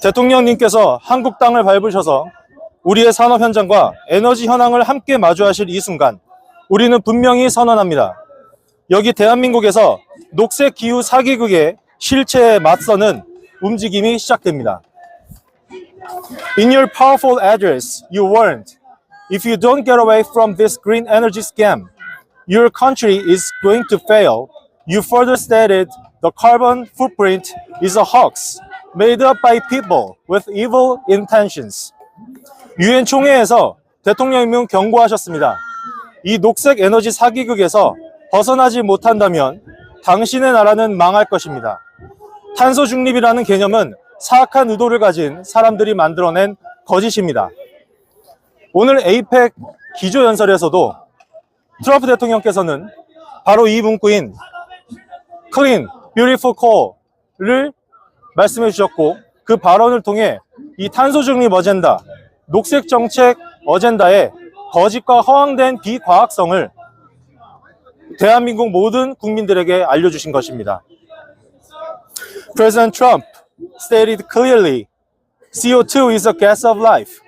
대통령님께서 한국 땅을 밟으셔서 우리의 산업 현장과 에너지 현황을 함께 마주하실 이 순간 우리는 분명히 선언합니다. 여기 대한민국에서 녹색 기후 사기극의 실체에 맞서는 움직임이 시작됩니다. In your powerful address, you warned if you don't get away from this green energy scam, your country is going to fail. You further stated the carbon footprint is a hoax made up by people with evil intentions. 유엔 총회에서 대통령님은 경고하셨습니다. 이 녹색 에너지 사기극에서 벗어나지 못한다면 당신의 나라는 망할 것입니다. 탄소 중립이라는 개념은 사악한 의도를 가진 사람들이 만들어낸 거짓입니다. 오늘 에이펙 기조연설에서도 트럼프 대통령께서는 바로 이 문구인 clean, beautiful coal을 말씀해 주셨고 그 발언을 통해 이 탄소 중립 어젠다, 녹색 정책 어젠다의 거짓과 허황된 비과학성을 대한민국 모든 국민들에게 알려주신 것입니다. President Trump stated clearly CO2 is a gas of life.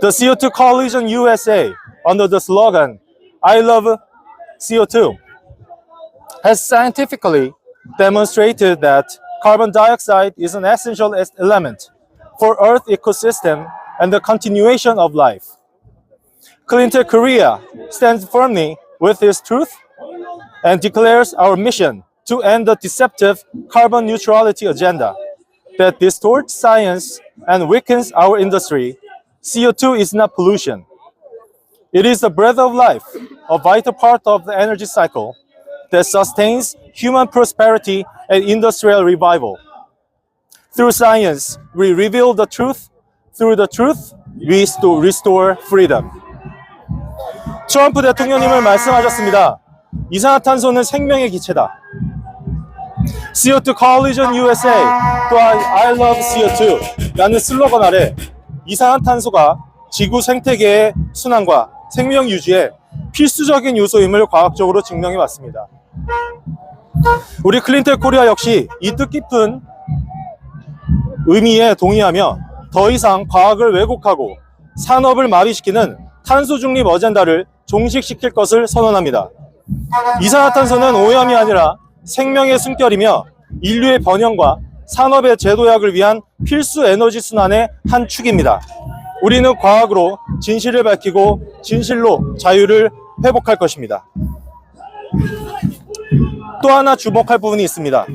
The CO2 Coalition USA, under the slogan I love CO2, has scientifically demonstrated that carbon dioxide is an essential element for Earth ecosystem and the continuation of life. Clinton Korea stands firmly with this truth and declares our mission to end the deceptive carbon neutrality agenda that distorts science and weakens our industry. CO2 is not pollution. It is the breath of life, a vital part of the energy cycle that sustains human prosperity and industrial revival. Through science, we reveal the truth. Through the truth, we sto- restore freedom. 트럼프 대통령님을 말씀하셨습니다. 이산화탄소는 생명의 기체다. CO2 Coalition USA 또한 I love CO2 라는 슬로건 아래 이산화탄소가 지구 생태계의 순환과 생명 유지에 필수적인 요소임을 과학적으로 증명해 왔습니다. 우리 클린텔 코리아 역시 이 뜻깊은 의미에 동의하며 더 이상 과학을 왜곡하고 산업을 마비시키는 탄소 중립 어젠다를 종식시킬 것을 선언합니다. 이산화탄소는 오염이 아니라 생명의 숨결이며 인류의 번영과 산업의 제도약을 위한 필수 에너지 순환의 한 축입니다. 우리는 과학으로 진실을 밝히고 진실로 자유를 회복할 것입니다. 또 하나 주목할 부분이 있습니다.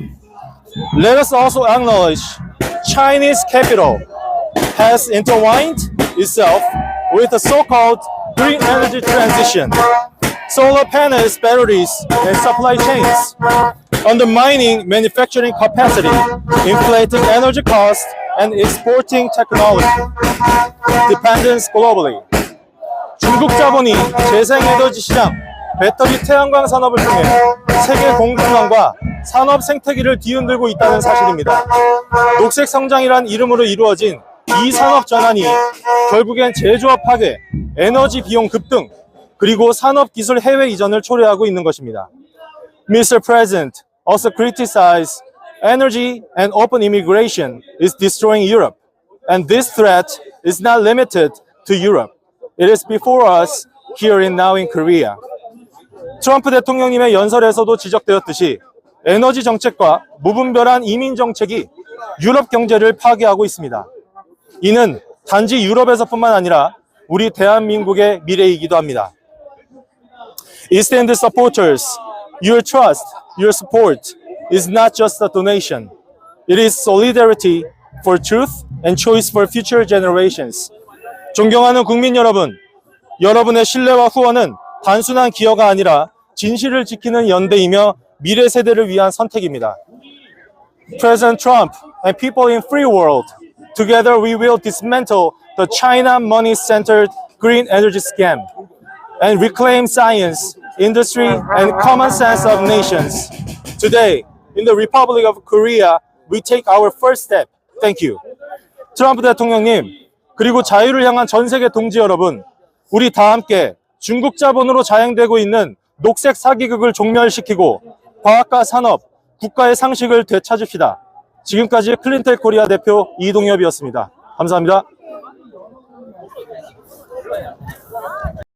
Let us also acknowledge Chinese capital has intertwined itself with the so-called green energy transition. solar panels, batteries, and supply chains, undermining manufacturing capacity, inflating energy costs, and exporting technology dependence globally. 중국 자본이 재생에너지 시장, 배터리 태양광 산업을 통해 세계 공급망과 산업 생태계를 뒤흔들고 있다는 사실입니다. 녹색 성장이란 이름으로 이루어진 이 산업 전환이 결국엔 제조업 파괴, 에너지 비용 급등, 그리고 산업 기술 해외 이전을 초래하고 있는 것입니다. Mr. President also criticized energy and open immigration is destroying Europe. And this threat is not limited to Europe. It is before us here and now in Korea. 트럼프 대통령님의 연설에서도 지적되었듯이 에너지 정책과 무분별한 이민 정책이 유럽 경제를 파괴하고 있습니다. 이는 단지 유럽에서뿐만 아니라 우리 대한민국의 미래이기도 합니다. Eastend supporters, your trust, your support is not just a donation. It is solidarity for truth and choice for future generations. 존경하는 국민 여러분, 여러분의 신뢰와 후원은 단순한 기여가 아니라 진실을 지키는 연대이며 미래 세대를 위한 선택입니다. President Trump and people in free world, together we will dismantle the China money-centered green energy scam and reclaim science, industry, and common sense of nations. Today, in the Republic of Korea, we take our first step. Thank you. 트럼프 대통령님, 그리고 자유를 향한 전 세계 동지 여러분, 우리 다 함께 중국 자본으로 자행되고 있는 녹색 사기극을 종멸시키고 과학과 산업, 국가의 상식을 되찾읍시다. 지금까지 클린텍 코리아 대표 이동엽이었습니다. 감사합니다.